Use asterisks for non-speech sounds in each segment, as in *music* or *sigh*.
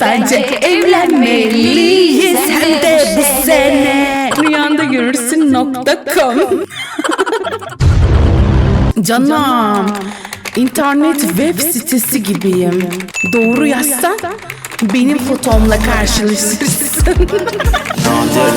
Bence evlenmeliyiz hem de bu sene. Rüyanda görürsün nokta com. *laughs* Canım. İnternet web sitesi gibiyim. Doğru yazsan benim fotomla karşılaşırsın. *laughs*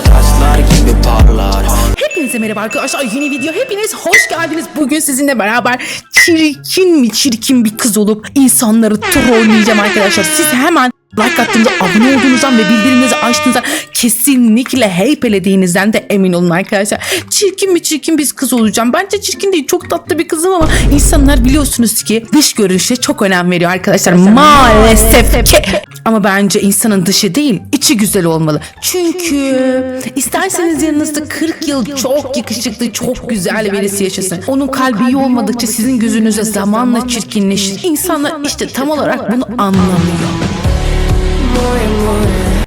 Taşlar gibi parlar Hepinize merhaba arkadaşlar yeni video hepiniz hoş geldiniz. Bugün sizinle beraber çirkin mi çirkin bir kız olup insanları trolleyeceğim arkadaşlar. Siz hemen like attığınızda abone olduğunuzdan ve bildirimlerinizi açtığınızdan kesinlikle heypelediğinizden de emin olun arkadaşlar. Çirkin mi çirkin bir kız olacağım. Bence çirkin değil çok tatlı bir kızım ama insanlar biliyorsunuz ki dış görünüşe çok önem veriyor arkadaşlar. Maalesef ki. Ama bence insanın dışı değil içi güzel olmalı. Çünkü isterseniz yanınızda 40 yıl çok yakışıklı çok güzel birisi yaşasın. Onun kalbi iyi olmadıkça sizin gözünüze zamanla çirkinleşir. İnsanlar işte tam olarak bunu anlamıyor.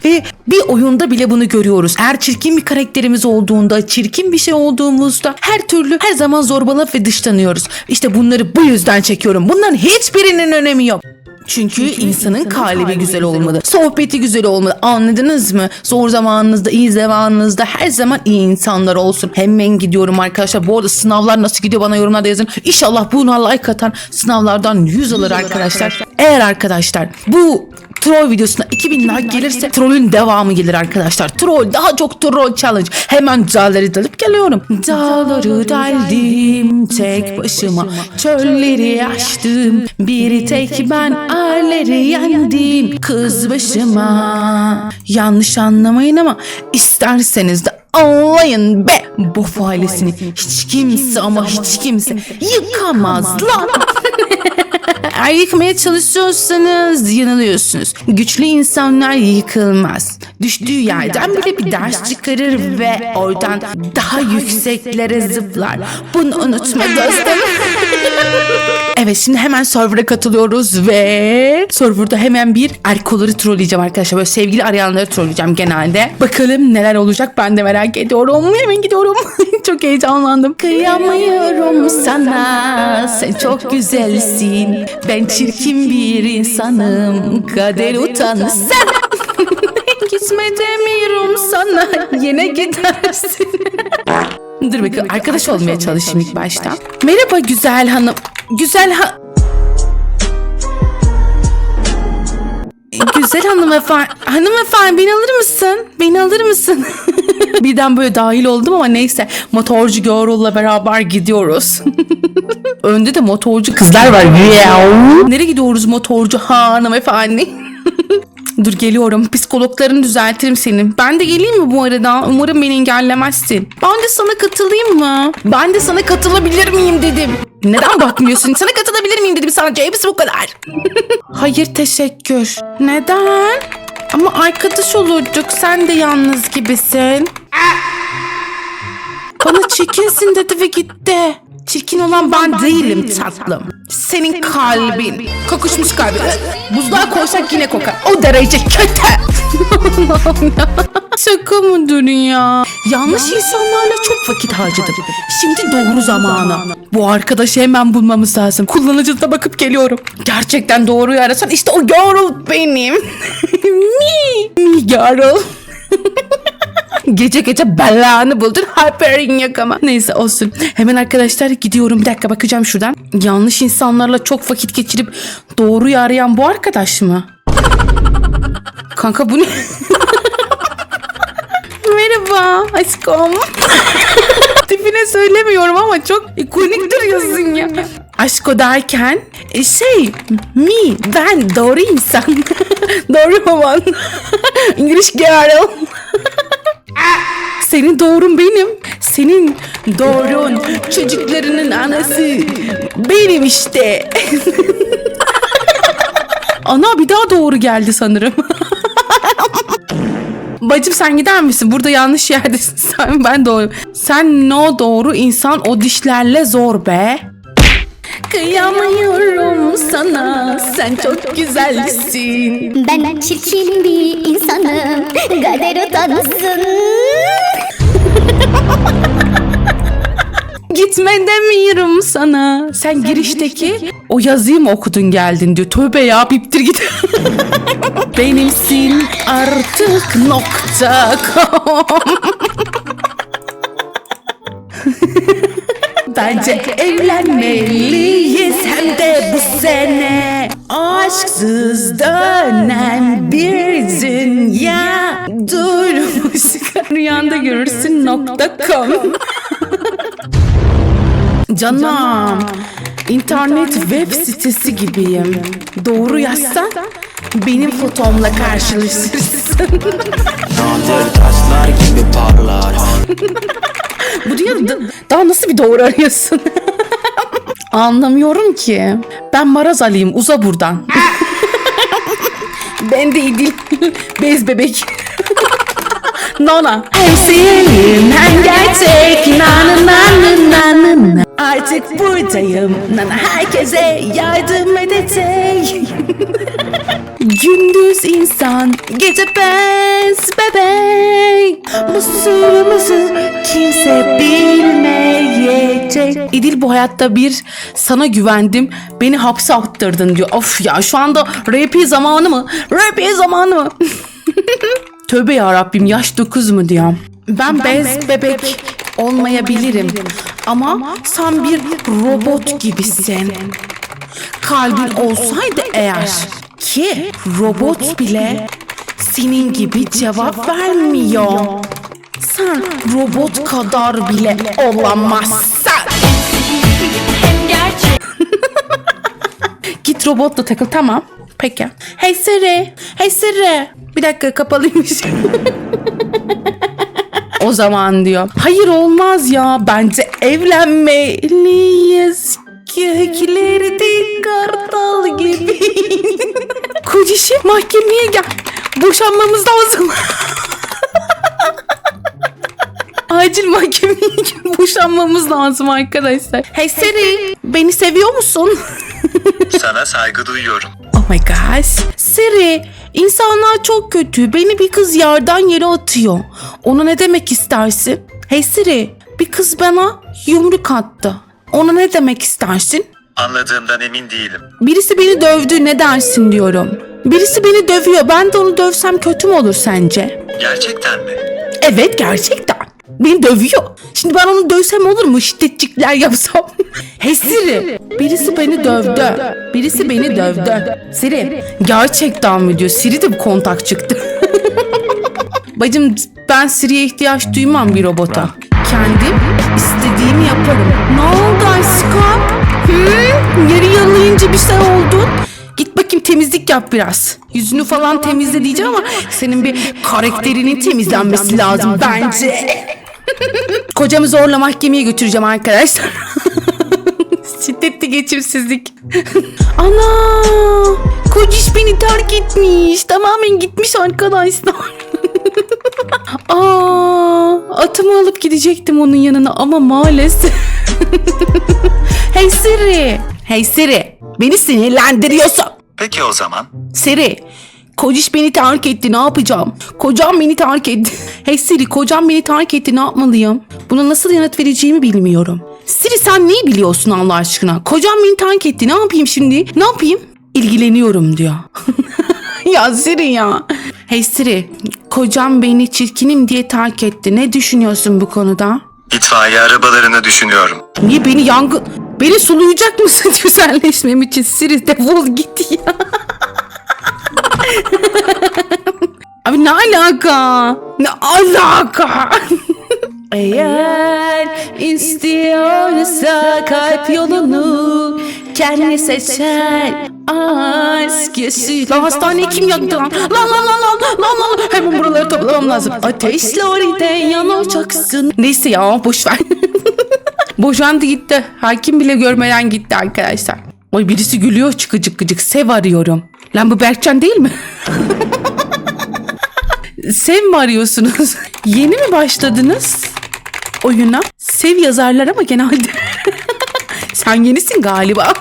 Ve bir oyunda bile bunu görüyoruz. Eğer çirkin bir karakterimiz olduğunda, çirkin bir şey olduğumuzda her türlü her zaman zorbalanıp ve dışlanıyoruz. İşte bunları bu yüzden çekiyorum. Bunların hiçbirinin önemi yok. Çünkü, insanın kalbi güzel olmalı. Sohbeti güzel olmalı. Anladınız mı? Zor zamanınızda, iyi zamanınızda her zaman iyi insanlar olsun. Hemen gidiyorum arkadaşlar. Bu arada sınavlar nasıl gidiyor bana yorumlarda yazın. İnşallah buna like atan sınavlardan 100 alır arkadaşlar. Eğer arkadaşlar bu troll videosuna 2000 like gelirse trollün devamı gelir arkadaşlar. Troll daha çok troll challenge. Hemen dağları dalıp geliyorum. Dağları deldim tek başıma. Çölleri aştım. Bir tek ben erleri yendim. Kız başıma. Yanlış anlamayın ama isterseniz de anlayın be. Bu ailesini hiç kimse ama hiç kimse yıkamaz lan. Eğer yıkmaya çalışıyorsanız yanılıyorsunuz. Güçlü insanlar yıkılmaz. Düştüğü yerden bile bir ders çıkarır ve oradan daha yükseklere zıplar. Bunu unutma *laughs* dostum. *laughs* evet şimdi hemen server'a katılıyoruz ve serverda hemen bir erkoları trolleyeceğim arkadaşlar. Böyle sevgili arayanları trolleyeceğim genelde. Bakalım neler olacak ben de merak ediyorum. Hemen gidiyorum. *laughs* çok heyecanlandım. Kıyamıyorum sana. Sen çok güzelsin. Ben çirkin bir insanım. Kader utansın. Gitme *laughs* demiyorum sana. Yine gidersin. Dur bakayım arkadaş olmaya çalışayım ilk başta. Merhaba güzel hanım. Güzel ha... Güzel hanımefendi. Hanımefendi beni alır mısın? Beni alır mısın? *laughs* Birden böyle dahil oldum ama neyse. Motorcu Girl'la beraber gidiyoruz. *laughs* Önde de motorcu kızlar var. Nereye gidiyoruz motorcu hanımefendi? *laughs* Dur geliyorum. Psikologlarını düzeltirim senin. Ben de geleyim mi bu arada? Umarım beni engellemezsin. Ben de sana katılayım mı? Ben de sana katılabilir miyim dedim. Neden bakmıyorsun? Sana katılabilir miyim dedim sadece. Hepsi bu kadar. *laughs* Hayır teşekkür. Neden? Ama arkadaş olurduk. Sen de yalnız gibisin. Bana çirkinsin dedi ve gitti. Çirkin olan ben değilim tatlım. Senin kalbin. Kokuşmuş kalbin. Buzluğa koysak yine kokar. O derece kötü. *laughs* Şaka mıdır ya? Yanlış insanlarla çok vakit harcadım. Şimdi doğru zamanı. Bu arkadaşı hemen bulmamız lazım. Kullanıcıda bakıp geliyorum. Gerçekten doğruyu arasan işte o girl benim. me. Me girl. Gece gece belanı buldun haberin yok ama. Neyse olsun. Hemen arkadaşlar gidiyorum. Bir dakika bakacağım şuradan. Yanlış insanlarla çok vakit geçirip doğruyu arayan bu arkadaş mı? Kanka bu ne? *laughs* Merhaba aşkım. *laughs* Tipine söylemiyorum ama çok ikonik duruyorsun ya. Aşko derken e, şey mi ben doğru insan. *laughs* doğru olan. English girl. Senin doğrun benim. Senin doğrun çocuklarının anası. Benim işte. *laughs* Ana bir daha doğru geldi sanırım. *laughs* Bacım sen gider misin? Burada yanlış yerdesin *laughs* sen. Ben doğru. Sen no doğru insan o dişlerle zor be. Kıyamıyorum sana. Sen çok güzelsin. Ben çirkin bir insanım Kader utansın *laughs* Gitme demiyorum sana. Sen girişteki O yazıyı mı okudun geldin diyor. Tövbe ya biptir git. *laughs* Benimsin artık nokta *laughs* Bence evlenmeliyiz hem de bu sene. Aşksız dönen bir dünya. Durmuş rüyanda görürsün nokta com. Canım internet web sitesi gibiyim. Doğru yazsan benim fotomla karşılaşırsın Taşlar gibi parlar Bu diyor da- daha nasıl bir doğru arıyorsun? *laughs* Anlamıyorum ki. Ben maraz alayım uza buradan. *laughs* ben de İdil. Bez bebek. Nona. Sevgilim ben gerçek. Nana nana nana Artık buradayım. Nana herkese yardım edecek. *laughs* Gündüz insan, gece bez bebek. Sırrımızı kimse bilmeyecek. İdil bu hayatta bir sana güvendim. Beni hapse attırdın diyor. Of ya şu anda RP zamanı mı? RP zamanı mı? *laughs* Tövbe ya Rabbim yaş 9 mu diyor. Ben, bez, bebek, olmayabilirim ama sen bir robot gibisin. Kalbin olsaydı eğer ki robot bile senin gibi cevap vermiyor. Sen robot kadar bile olamazsın. *laughs* Git robotla takıl tamam. Peki. Hey Siri. Hey Siri. Bir dakika kapalıymış. *laughs* o zaman diyor. Hayır olmaz ya. Bence evlenmeliyiz. Gökleri dik kartal gibi. *laughs* Kocişim mahkemeye gel. Boşanmamız lazım. *laughs* Acil mahkemeye gel. Boşanmamız lazım arkadaşlar. Hey Siri. Beni seviyor musun? Sana saygı duyuyorum. Oh my gosh. Siri, insanlar çok kötü. Beni bir kız yerden yere atıyor. Ona ne demek istersin? Hey Siri, bir kız bana yumruk attı. Ona ne demek istersin? Anladığımdan emin değilim. Birisi beni dövdü ne dersin diyorum. Birisi beni dövüyor. Ben de onu dövsem kötü mü olur sence? Gerçekten mi? Evet gerçekten. Beni dövüyor. Şimdi ben onu dövsem olur mu? Şiddetçikler yapsam. *laughs* hey Siri. Birisi beni dövdü. Birisi beni dövdü. Siri. Gerçekten mi diyor. Siri de bu kontak çıktı. *laughs* Bacım ben Siri'ye ihtiyaç duymam bir robota. Kendim istediğimi yaparım. Ne oldu aşkım? Hı? Yarı yalayınca bir şey oldu. Bakayım temizlik yap biraz. Yüzünü falan temizle diyeceğim ama senin bir karakterinin temizlenmesi lazım bence. *laughs* Kocamı zorla mahkemeye götüreceğim arkadaşlar. *laughs* Şiddetli geçimsizlik. *laughs* Ana! Kociş beni terk etmiş. Tamamen gitmiş arkadaşlar. Aa, atımı alıp gidecektim onun yanına ama maalesef. hey Siri. Hey Siri. Beni sinirlendiriyorsun. Peki o zaman. Siri. Kociş beni terk etti ne yapacağım? Kocam beni terk etti. *laughs* Hey Siri kocam beni terk etti ne yapmalıyım? Buna nasıl yanıt vereceğimi bilmiyorum. Siri sen neyi biliyorsun Allah aşkına? Kocam beni terk etti ne yapayım şimdi? Ne yapayım? İlgileniyorum diyor. *laughs* ya Siri ya. Hey Siri kocam beni çirkinim diye terk etti. Ne düşünüyorsun bu konuda? İtfaiye arabalarını düşünüyorum. Niye beni yangın... Beni sulayacak mısın *laughs* güzelleşmem için? Siri defol git ya. *laughs* Abi ne alaka? Ne alaka? *laughs* Eğer istiyorsa kalp yolunu kendi seçer aşk yaşıyor. Lan hastaneyi kim yaktı lan? Lan lan lan lan lan lan. Hemen buraları toplamam lazım. Ateşlerde yanacaksın. Neyse ya boş ver. Boşandı gitti. Hakim bile görmeden gitti arkadaşlar. Oy birisi gülüyor çıkıcık gıcık. Sev arıyorum. Lan bu Berkcan değil mi? *laughs* Sev mi arıyorsunuz? *laughs* Yeni mi başladınız oyuna? Sev yazarlar ama genelde. *laughs* Sen yenisin galiba.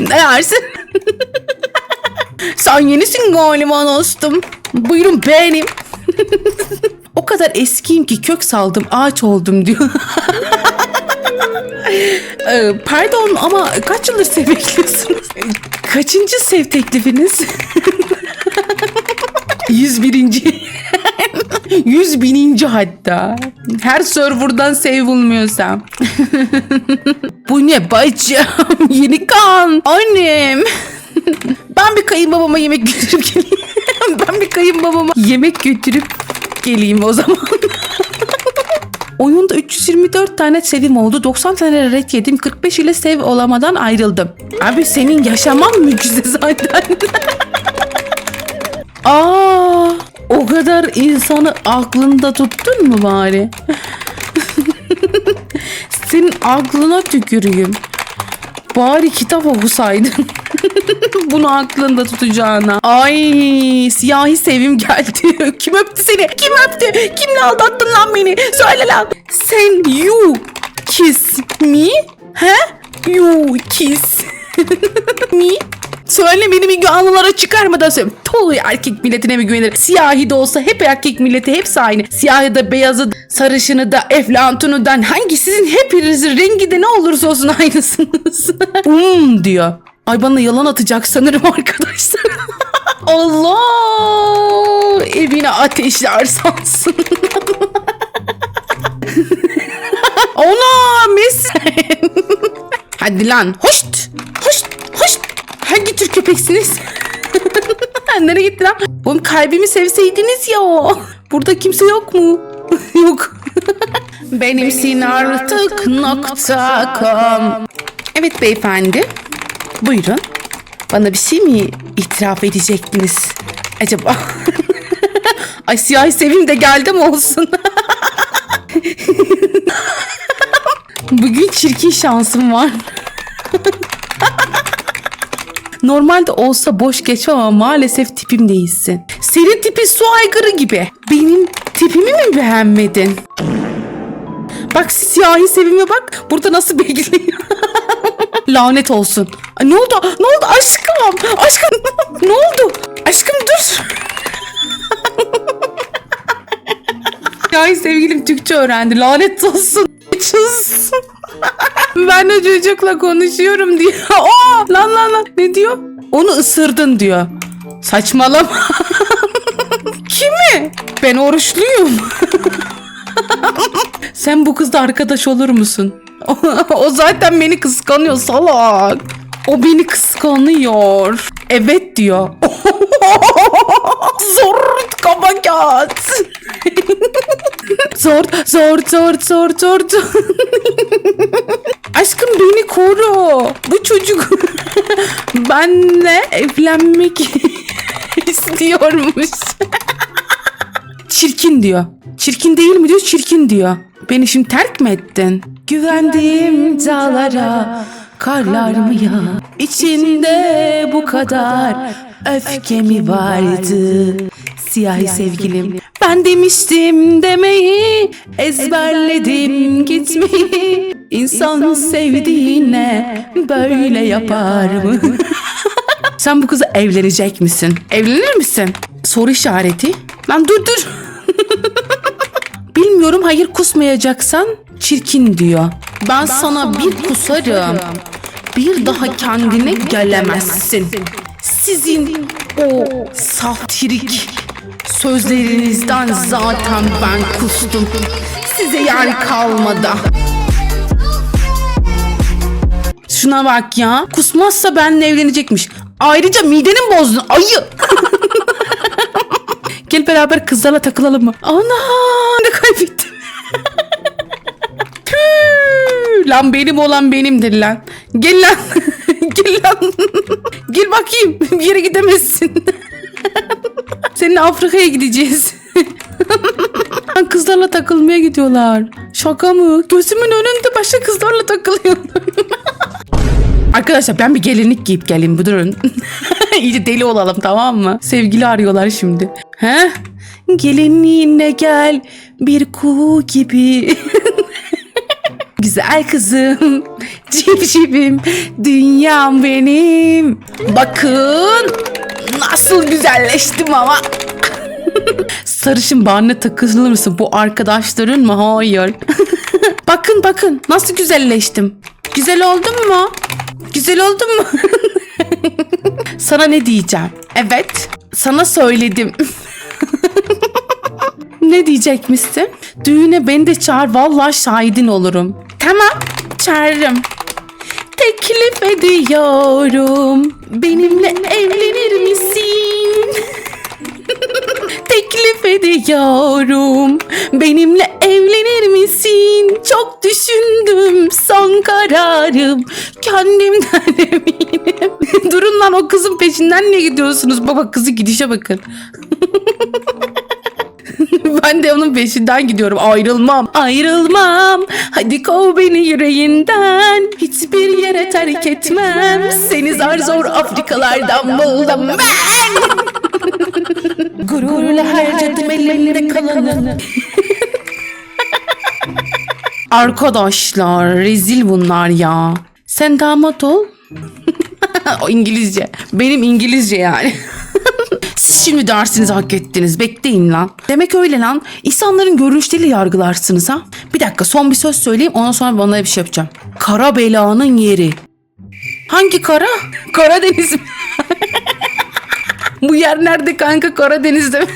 Ne dersin? Sen yenisin galiba dostum. Buyurun benim. O kadar eskiyim ki kök saldım ağaç oldum diyor. *laughs* Ee, Pardon ama kaç yıldır sev bekliyorsunuz? Kaçıncı sev teklifiniz? *laughs* 101. 100 *laughs* bininci hatta. Her serverdan save bulmuyorsam. Bu ne bacım? Yeni kan. Annem. Ben bir kayınbabama yemek götürüp geleyim. *laughs* ben bir kayınbabama yemek götürüp geleyim o zaman. *laughs* Oyunda 324 tane sevim oldu. 90 tane red yedim. 45 ile sev olamadan ayrıldım. Abi senin yaşaman mucize zaten. *laughs* Aa, o kadar insanı aklında tuttun mu bari? Senin aklına tüküreyim. Bari kitap okusaydın. *laughs* Bunu aklında tutacağına. Ay siyahi sevim geldi. *laughs* Kim öptü seni? Kim öptü? Kimle aldattın lan beni? Söyle lan. Sen you kiss me? He? You kiss *laughs* me? Söyle beni bir anılara çıkarmadan söyle. Tolu erkek milletine mi güvenir? Siyahi de olsa hep erkek milleti hepsi aynı. Siyahı da beyazı sarışını da eflantunudan hangi sizin hepinizin rengi de ne olursa olsun aynısınız. um diyor. Ay bana yalan atacak sanırım *laughs* arkadaşlar. Allah evine ateşler sansın. *laughs* Ona Messi. *laughs* Hadi lan hoşt hoşt hoşt. Hangi tür köpeksiniz? Nereye gitti lan? Oğlum kalbimi sevseydiniz ya. Burada kimse yok mu? yok. Benimsin artık nokta com. Evet beyefendi. Buyurun. Bana bir şey mi itiraf edecektiniz? Acaba? *laughs* Ay siyahi sevim de geldi mi olsun? *laughs* Bugün çirkin şansım var. *laughs* Normalde olsa boş geçmem ama maalesef tipim değilsin. Senin tipin su aygırı gibi. Benim tipimi mi beğenmedin? Bak siyahi sevime bak. Burada nasıl bekliyor. *laughs* Lanet olsun. Ay, ne oldu? Ne oldu aşkım? Aşkım *laughs* ne oldu? Aşkım dur. *laughs* Siyahi sevgilim Türkçe öğrendi. Lanet olsun. Çız. Ben de çocukla konuşuyorum diyor. Aa, lan lan lan. Ne diyor? Onu ısırdın diyor. Saçmalama. Kimi? Ben oruçluyum. Sen bu kızla arkadaş olur musun? *laughs* o zaten beni kıskanıyor salak. O beni kıskanıyor. Evet diyor. *laughs* Zor kabakat. *laughs* zor zor zor zor zor. zor. Aşkım beni koru. Bu çocuk benle evlenmek istiyormuş. Çirkin diyor. Çirkin değil mi diyor, çirkin diyor. Beni şimdi terk mi ettin? Güvendiğim dağlara karlar mı ya? İçinde bu kadar öfke mi vardı? Siyahi sevgilim. Ben demiştim demeyi, ezberledim gitmeyi. İnsan sevdiğine böyle yapar mı? *laughs* Sen bu kızla evlenecek misin? Evlenir misin? Soru işareti. Lan dur dur. *laughs* Bilmiyorum hayır kusmayacaksan çirkin diyor. Ben, sana, bir kusarım. Bir daha kendine gelemezsin. Sizin o saftirik sözlerinizden zaten ben kustum. Size yer kalmadı. Şuna bak ya. Kusmazsa benimle evlenecekmiş. Ayrıca midenin bozdun. Ayı. *laughs* Gel beraber kızlarla takılalım mı? Ana ne kaybettim. Püh, lan benim olan benimdir lan. Gel lan. *laughs* Gel lan. Gel bakayım. Bir yere gidemezsin. Seninle Afrika'ya gideceğiz. Kızlarla takılmaya gidiyorlar. Şaka mı? Gözümün önünde başka kızlarla takılıyorlar. Arkadaşlar ben bir gelinlik giyip geleyim bu durun. *laughs* İyice deli olalım tamam mı? Sevgili arıyorlar şimdi. He? Gelinliğinle gel bir kuğu gibi. *laughs* Güzel kızım, *laughs* civcivim, dünyam benim. Bakın nasıl güzelleştim ama. sarışın benle takılır mısın? Bu arkadaşların mı? Hayır. bakın bakın nasıl güzelleştim. Güzel oldum mu? Güzel oldum mu? *laughs* Sana ne diyeceğim? Evet. Sana söyledim. *laughs* ne diyecekmişsin? Düğüne beni de çağır. Vallahi şahidin olurum. Tamam. Çağırırım. Teklif ediyorum. Benimle evlenir misin? *laughs* Teklif ediyorum. Benimle evlenir misin? Çok düşündüm son kararım. Kendimden *laughs* eminim. *laughs* Durun lan o kızın peşinden niye gidiyorsunuz? Baba kızı gidişe bakın. *laughs* ben de onun peşinden gidiyorum. Ayrılmam. Ayrılmam. Hadi kov beni yüreğinden. Hiçbir yere terk etmem. Seni zar zor Afrikalardan buldum ben. Gururla harcadım ellerinde kalanı. Arkadaşlar rezil bunlar ya. Sen damat ol. *laughs* o İngilizce. Benim İngilizce yani. *laughs* Siz şimdi dersinizi hak ettiniz. Bekleyin lan. Demek öyle lan. İnsanların görünüşleriyle yargılarsınız ha. Bir dakika son bir söz söyleyeyim ondan sonra bana bir şey yapacağım. Kara belanın yeri. Hangi kara? Karadeniz mi? *laughs* Bu yer nerede kanka Karadeniz'de mi?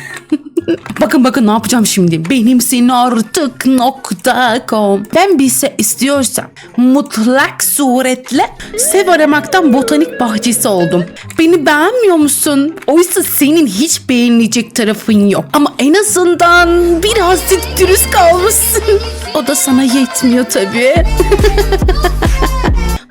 Bakın bakın ne yapacağım şimdi. Benimsin artık nokta.com Ben bir şey istiyorsam mutlak suretle sev aramaktan botanik bahçesi oldum. Beni beğenmiyor musun? Oysa senin hiç beğenilecek tarafın yok. Ama en azından birazcık dürüst kalmışsın. O da sana yetmiyor tabii. *laughs*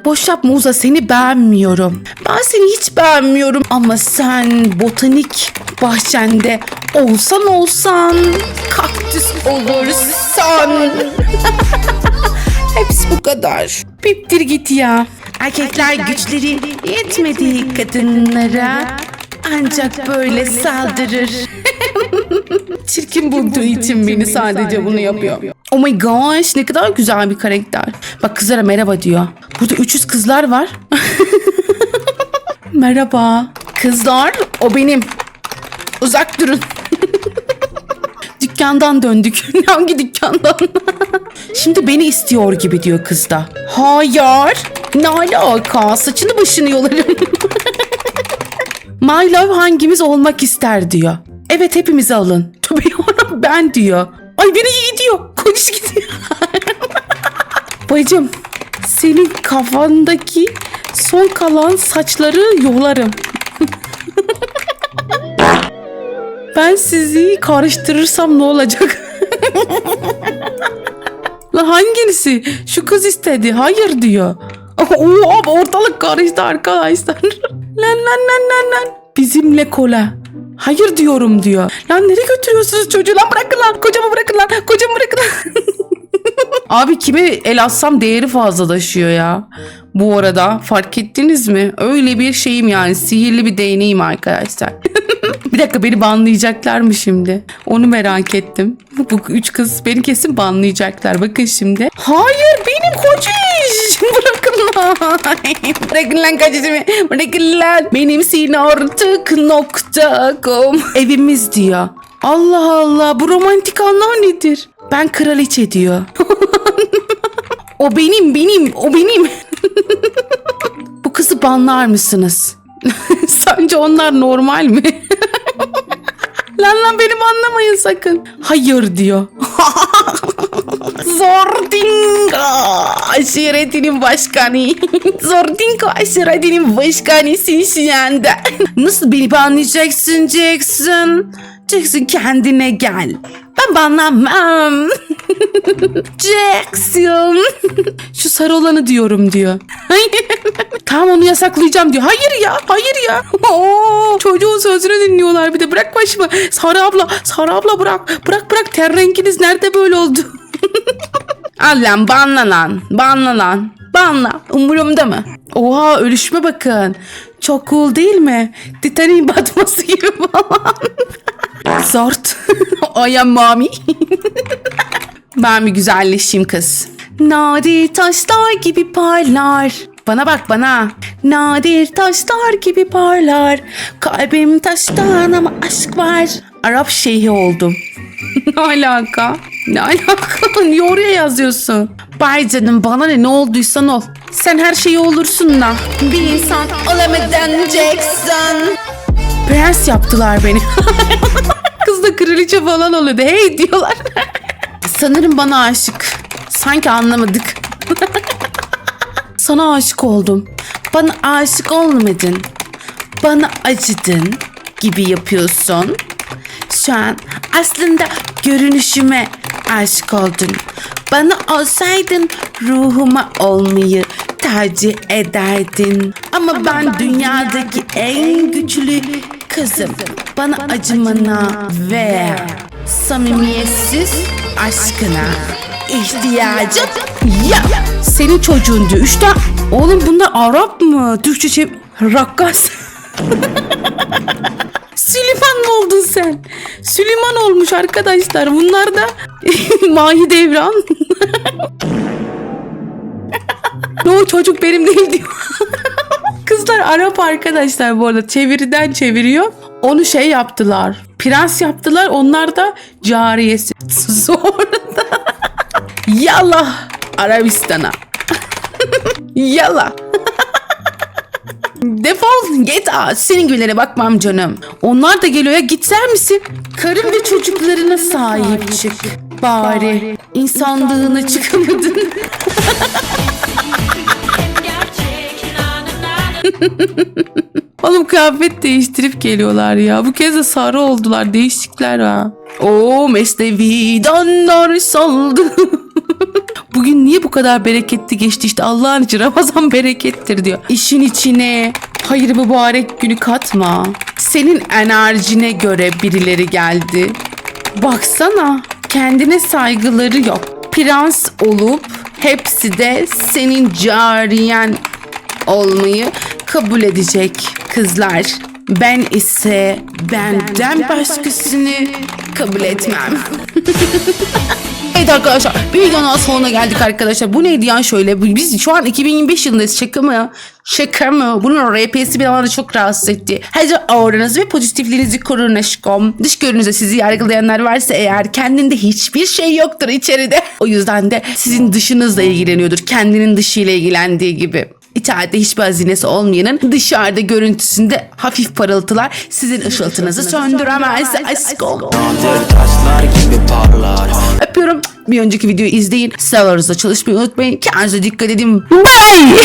Boş yapma Uza seni beğenmiyorum. Ben seni hiç beğenmiyorum. Ama sen botanik bahçende olsan olsan kaktüs olursan. *laughs* Hepsi bu kadar. Biptir git ya. Erkekler güçleri yetmediği kadınlara ancak böyle saldırır. Çirkin bulduğu için beni sadece bunu yapıyor. Oh my gosh ne kadar güzel bir karakter. Bak kızlara merhaba diyor. Burada 300 kızlar var. *laughs* merhaba. Kızlar o benim. Uzak durun. *laughs* Dükkandan döndük. *laughs* Hangi dükkandan? Şimdi beni istiyor gibi diyor kız da. Hayır. Ne alaka? Saçını başını yolarım. My love hangimiz olmak ister diyor. Evet hepimizi alın. Tabii yavrum ben diyor. Ay beni iyi diyor. Konuş gidiyor. Bacım senin kafandaki son kalan saçları yolarım. ben sizi karıştırırsam ne olacak? La hangisi? Şu kız istedi. Hayır diyor. Oo, ortalık karıştı arkadaşlar. lan lan lan lan lan. Bizimle kola. Hayır diyorum diyor. Lan nereye götürüyorsunuz çocuğu? Lan bırakın lan. Kocamı bırakın lan. Kocamı bırakın lan. *laughs* Abi kime el atsam değeri fazlalaşıyor ya. Bu arada fark ettiniz mi? Öyle bir şeyim yani. Sihirli bir değneğim arkadaşlar. *laughs* bir dakika beni banlayacaklar mı şimdi? Onu merak ettim. Bu üç kız beni kesin banlayacaklar. Bakın şimdi. Hayır benim kociş. *laughs* Bırakın lan. Bırakın lan kocişimi. Bırakın lan. Benimsin artık nokta com. Evimiz diyor. Allah Allah bu romantik anlar nedir? Ben kraliçe diyor. *laughs* o benim benim o benim. *laughs* bu kızı banlar mısınız? *laughs* Sence onlar normal mi? Lan lan beni banlamayın sakın. Hayır diyor. *laughs* Zordinga aşiretinin başkanı. *laughs* Zordinga aşiretinin başkanısın şu anda. Nasıl beni banlayacaksın Jackson? Jackson kendine gel. Ben banlanmam. *laughs* Jackson. Şu sarı olanı diyorum diyor. Tamam onu yasaklayacağım diyor. Hayır ya hayır ya. Oo, çocuğun sözünü dinliyorlar bir de. Bırak başımı. Sarı abla Sarı abla bırak. Bırak bırak ter renginiz nerede böyle oldu? *laughs* Al lan banla lan. Banla lan. Banla. Umurumda mı? Oha ölüşme bakın. Çok cool değil mi? Titanic'in batması gibi falan. *laughs* Zort. *laughs* I am mommy. ben bir güzelleşeyim kız. Nadir taşlar gibi parlar. Bana bak bana. Nadir taşlar gibi parlar. Kalbim taştan ama aşk var. Arap şeyhi oldum. *laughs* ne alaka? Ne alaka? *laughs* Niye oraya yazıyorsun? Bay canım bana ne ne olduysan ol. Sen her şeyi olursun da. Bir insan olamayacaksın. Prens yaptılar beni. *laughs* Kız da kraliçe falan oluyordu. Hey diyorlar. Sanırım bana aşık. Sanki anlamadık. Sana aşık oldum. Bana aşık olmadın. Bana acıdın gibi yapıyorsun. Şu an aslında görünüşüme aşık oldun. Bana olsaydın ruhuma olmayı tercih ederdin. Ama ben dünyadaki en güçlü kızım. Bana acımana ve samimiyetsiz aşkına ihtiyacım ya. Senin çocuğun diyor. Oğlum bunlar Arap mı? Türkçe şey... Rakkas. *laughs* Süleyman mı oldun sen? Süleyman olmuş arkadaşlar. Bunlar da *laughs* Mahidevran. *laughs* ne o çocuk benim değil diyor. Kızlar Arap arkadaşlar bu arada çeviriden çeviriyor. Onu şey yaptılar. Prens yaptılar. Onlar da cariyesi. Sonra da yallah Arabistan'a. *laughs* yallah. *laughs* Defol git aa, senin gibilere bakmam canım. Onlar da geliyor ya gitser misin? Karın ve çocuklarına sahip çık. Bari insanlığına çıkamadın. *laughs* Oğlum kıyafet değiştirip geliyorlar ya. Bu kez de sarı oldular. Değişikler ha. Oo mesnevi danlar saldı. Bugün niye bu kadar bereketli geçti işte Allah'ın için Ramazan berekettir diyor. İşin içine hayır mübarek günü katma. Senin enerjine göre birileri geldi. Baksana kendine saygıları yok. Prens olup hepsi de senin cariyen olmayı kabul edecek kızlar. Ben ise benden başkasını kabul etmem. *laughs* Evet arkadaşlar bir videonun daha sonuna geldik arkadaşlar. Bu neydi ya şöyle? Biz şu an 2025 yılındayız. Şaka mı? Şaka mı? Bunun RP'si beni bana çok rahatsız etti. Hadi auranızı ve pozitifliğinizi korun aşkım. Dış görünüze sizi yargılayanlar varsa eğer kendinde hiçbir şey yoktur içeride. *laughs* O yüzden de sizin dışınızla ilgileniyordur. Kendinin dışıyla ilgilendiği gibi. İçeride hiçbir hazinesi olmayanın dışarıda görüntüsünde hafif parıltılar sizin ışıltınızı söndüremez aşkım. Taşlar gibi parlar Öpüyorum. Bir önceki videoyu izleyin. Sağlarınızda çalışmayı unutmayın. Kendinize dikkat edin. Bye.